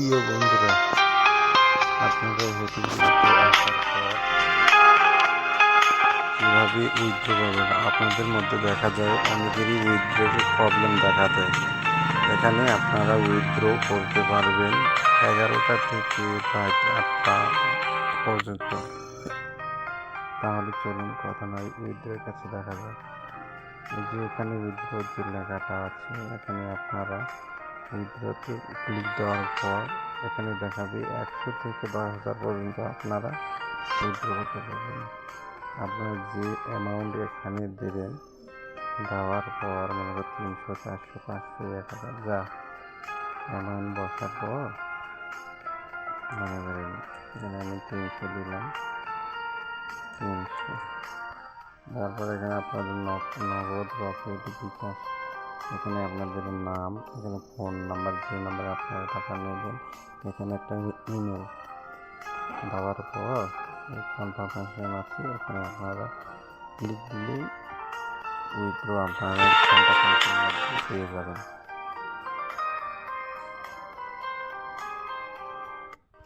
প্রিয় বন্ধুরা আপনারা হোটেলগুলোতে আসার পর কীভাবে উইথড্র করবেন আপনাদের মধ্যে দেখা যায়, অনেকেরই উইথড্রোর প্রবলেম দেখা দেয়। এখানে আপনারা উইথড্র করতে পারবেন এগারোটা থেকে প্রায় আটটা পর্যন্ত। তাহলে চলুন, কথা নয় উইথড্রের কাছে দেখা যায় এই যে এখানে উইথড্র যে লেখাটা আছে, এখানে আপনারা উইথড্রতে ক্লিক দেওয়ার পর এখানে দেখাবে একশো থেকে দশ হাজার পর্যন্ত আপনারা উইথড্র করতে পারবেন। আপনার যে অ্যামাউন্ট এখানে দেবেন, দেওয়ার পর মনে করো তিনশো, চারশো, পাঁচশো, এক হাজার, যা অ্যামাউন্ট বসার পর মনে করেন এখানে আমি তিনশো দিলাম, তিনশো। তারপর এখানে আপনাদের নগ- নগদ রকেট বিকাশ এখানে আপনাদের নাম, এখানে ফোন নাম্বার, যে নাম্বারে আপনারা টাকা নেবেন, এখানে একটা ইমেল দেওয়ার পর কনফার্মেশন আছে, এখানে আপনারা ক্লিক দিলেই উইথড্র আপনারা পেয়ে যাবেন।